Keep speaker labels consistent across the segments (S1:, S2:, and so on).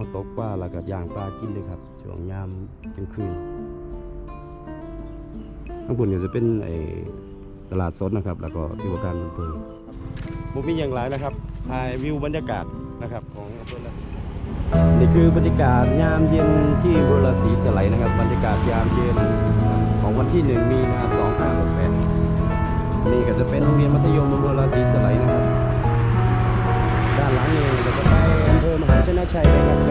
S1: มาตกปลาแล้วก็ย่างปลากินเลยครับ ช่วงยามกลางคืนข้างบนก็จะเป็นไอ้ตลาดสดนะครับ แล้วก็ที่ว่าการบันเทิงผมมีอย่างไรนะครับถ่ายวิวบรรยากาศนะครับของอำเภอราศีนี่คือบรรยากาศยามเย็นที่อำเภอราศีสไลนะครับ บรรยากาศยามเย็นของวันที่หนึ่งมีนาสองห้าหกแปดนี่ก็จะเป็นโรงเรียนมัธยมอำเภอราศีสไลนะครับด้านหลังนี่เราจะไปอำเภอมหาชนะชัยนะครับ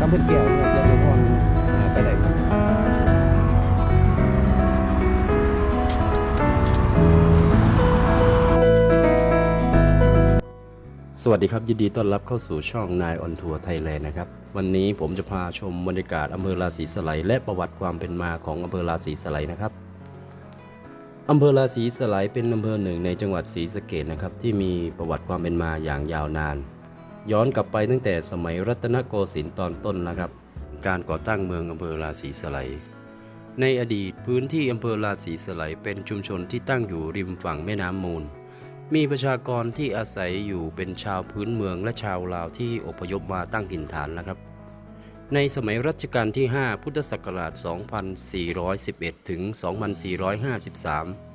S1: ตำบลแก้วจังหวัดยะโสธรไปได้ครับสวัสดีครับ ยินดีต้อนรับเข้าสู่ช่องนายออนทัวร์ไทยแลนด์นะครับ วันนี้ผมจะพาชมบรรยากาศอำเภอราศีสไลและประวัติความเป็นมาของอำเภอราศีสไลนะครับอำเภอราศีสไลเป็นอำเภอหนึ่งในจังหวัดศรีสะเกษนะครับ ที่มีประวัติความเป็นมาอย่างยาวนาน ย้อนกลับไปตั้งแต่สมัยรัตนโกสินทร์ตอนต้นนะครับ การก่อตั้งเมืองอำเภอราศีสไลในอดีตพื้นที่อำเภอราศีสไลเป็นชุมชนที่ตั้งอยู่ริมฝั่งแม่น้ำมูล มีประชากรที่อาศัยอยู่เป็นชาวพื้นเมืองและชาวลาวที่อพยพมาตั้งถิ่นฐานนะครับ ในสมัยรัชกาลที่ 5 พุทธศักราช 2411 ถึง 2453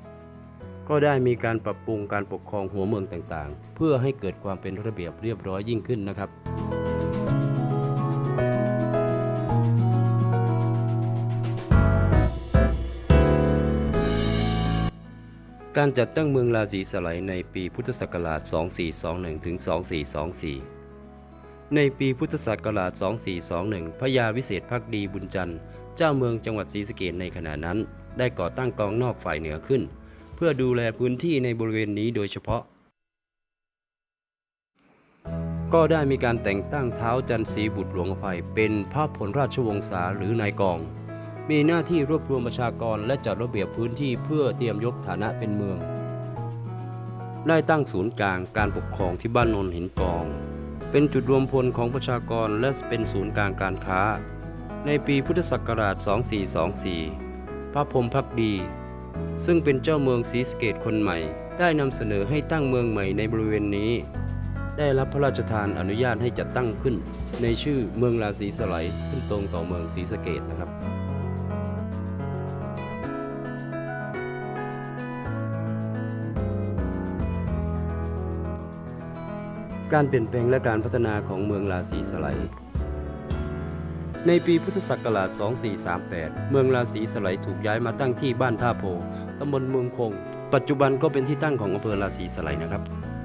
S1: ก็ได้มีการปรับปรุงการปกครองหัวเมืองต่างๆ เพื่อให้เกิดความเป็นระเบียบเรียบร้อยยิ่งขึ้นนะครับ การจัดตั้งเมืองราศีสไลยในปีพุทธศักราช 2421 ถึง 2424 ในปีพุทธศักราช 2421 พระยาวิเศษพักดีบุญจันทร์ เจ้าเมืองจังหวัดศรีสะเกษในขณะนั้น ได้ก่อตั้งกองนอกฝ่ายเหนือขึ้น เพื่อดูแลพื้นที่ในบริเวณนี้โดยเฉพาะ ก็ได้มีการแต่งตั้งเท้าจันทร์ศรีบุตรหลวงอภัย เป็นพระพลราชวงศาหรือนายกอง มีหน้าที่รวบรวมประชากรและจัดระเบียบพื้นที่เพื่อเตรียมยกฐานะเป็นเมือง ได้ตั้งศูนย์กลางการปกครองที่บ้านนนหินกอง เป็นจุดรวมพลของประชากรและเป็นศูนย์กลางการค้า ในปีพุทธศักราช 2424 พระพรหมพักดี ซึ่งเป็นเจ้าเมืองศรีสะเกตคนใหม่ ได้นำเสนอให้ตั้งเมืองใหม่ในบริเวณนี้ ได้รับพระราชทานอนุญาตให้จัดตั้งขึ้น ในชื่อเมืองราศีสไลขึ้นตรงต่อเมืองศรีสะเกตนะครับการเปลี่ยนแปลงและการพัฒนาของเมืองราศีสไล ในปีพุทธศักราช 2438 เมืองราศีสไลยถูกย้ายมาตั้งที่บ้านท่าโพ ตำบลเมืองคง ปัจจุบันก็เป็นที่ตั้งของอำเภอราศีสไลยนะครับ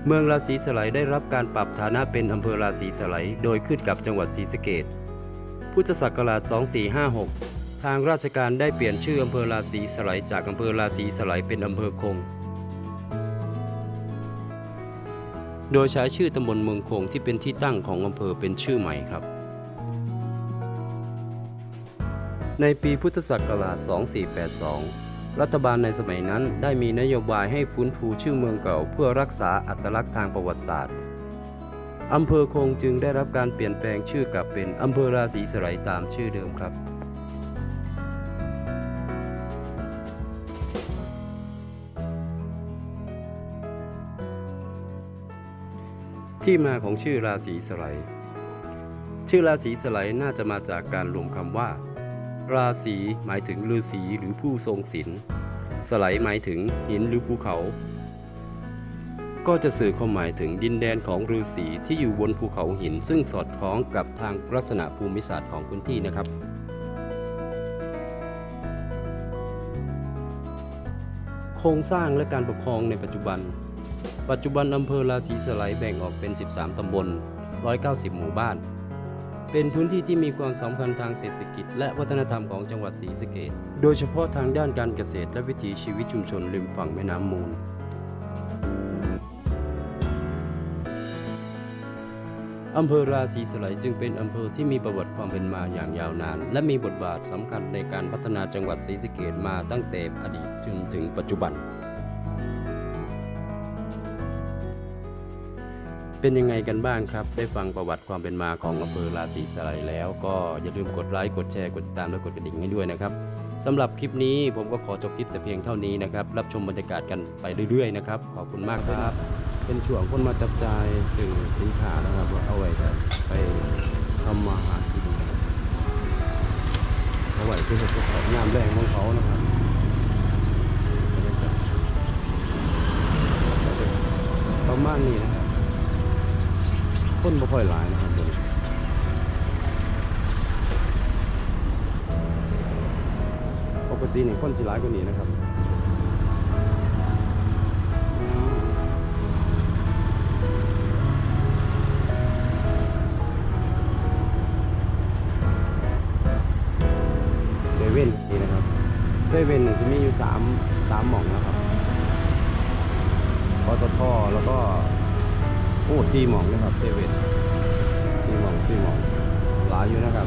S1: เมืองราศีสไลยได้รับการปรับฐานะเป็นอำเภอราศีสไลยโดยขึ้นกับจังหวัดศรีสะเกษพุทธศักราช 2456 ทางราชการได้เปลี่ยนชื่ออำเภอราศีสไลยจากอำเภอราศีสไลยเป็นอำเภอคงโดยใช้ชื่อตำบลเมืองคงที่เป็นที่ตั้งของอำเภอเป็นชื่อใหม่ครับ ในปีพุทธศักราช 2482 รัฐบาลในสมัยนั้นได้มีนโยบายให้ฟื้นฟูชื่อเมืองเก่าเพื่อรักษาอัตลักษณ์ทางประวัติศาสตร์อำเภอคงจึงได้รับการเปลี่ยนแปลงชื่อกลับเป็นอำเภอราศีสไลตามชื่อเดิมครับที่มาของชื่อราศีสไลชื่อราศีสไลน่าจะมาจากการรวมคำว่า ราศีหมายถึงฤาษีหรือผู้ทรงศีลสไลหมายถึงหินหรือภูเขา ก็จะสื่อความหมายถึงดินแดนของฤาษีที่อยู่บนภูเขาหิน ซึ่งสอดคล้องกับทางลักษณะภูมิศาสตร์ของพื้นที่นะครับโครงสร้างและการปกครองในปัจจุบัน ปัจจุบันอำเภอราศีสไลแบ่งออกเป็น 13 ตำบล 190 หมู่บ้าน เป็นพื้นที่ที่มีความสำคัญทางเศรษฐกิจ และวัฒนธรรมของจังหวัดศรีสะเกษโดยเฉพาะทางด้านการเกษตรและวิถีชีวิตชุมชนริมฝั่งแม่น้ำมูล อำเภอราศีสไลยจึงเป็นอำเภอที่มีประวัติความเป็นมาอย่างยาวนาน และมีบทบาทสำคัญในการพัฒนาจังหวัดศรีสะเกษมาตั้งแต่อดีตจนถึงปัจจุบัน เป็นยังไงกันบ้างครับ ได้ฟังประวัติความเป็นมาของอำเภอราศีสไลแล้วก็อย่าลืมกดไลค์กดแชร์กดติดตามและกดกระดิ่งให้ด้วยนะครับสำหรับคลิปนี้ผมก็ขอจบคลิปแต่เพียงเท่านี้นะครับ รับชมบรรยากาศกันไปเรื่อยๆนะครับ ขอบคุณมากครับ เป็นช่วงคนมาจับจ่ายสื่อสินค้านะครับว่าเอาไว้จะไปทำมาหากินเอาไว้ที่เขาจะงามแรงของเขานะครับประมาณนี้นะครับ คนบ่ค่อยหลายนะครับเดี๋ยวนี้ปกตินี่คนสิหลายกว่านี้นะครับเซเว่นนี่นะครับเซเว่นเนี่ยจะมีอยู่สามสามหม่องนะครับปตทแล้วก็ อ้ซีหมองนะครับเซเว่นซีหมองซีหมองหลายอยู่นะครับ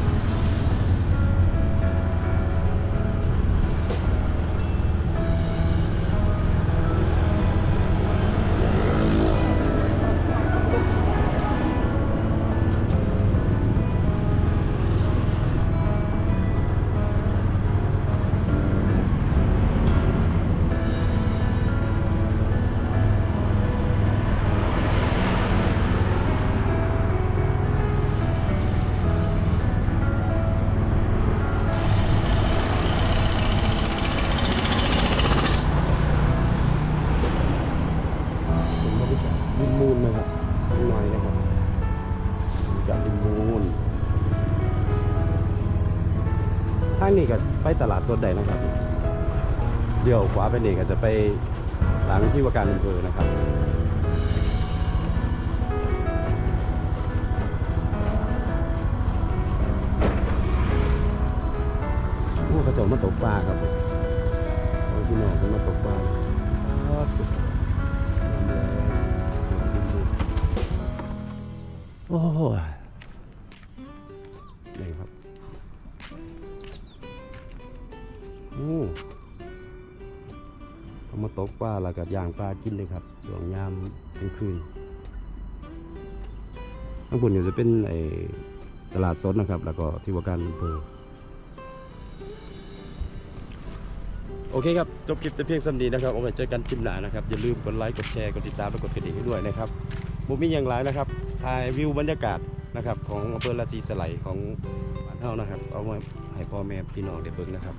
S1: างนี้ก็ไปตลาดสดได้นะครับ เดี๋ยวขวาไปนี่ก็จะไปหลังที่ว่าการอำเภอนะครับโอ้กระจกมาตกปลาครับพี่น้องกันมาตกปลาโอ้ ตกปลาแล้วก็ย่างปลากินเลยครับช่วงยามกลางคืนข้างบนเนี่จะเป็นไอตลาดสดนะครับ แล้วก็ที่ว่าการอำเภอโอเคครับ จบคลิปแต่เพียงสำนีนะครับเอาไว้เจอกันคลิปหน้านะครับ อย่าลืมกดไลค์ กดแชร์ กดติดตาม และกดกระดิ่งให้ด้วยนะครับมุมีอย่างไรนะครับถ่ายวิวบรรยากาศนะครับของอำเภอราศีสไลยของบ้านเฮานะครับ เอามาให้พ่อแม่พี่น้องได้เบิ่งนะครับ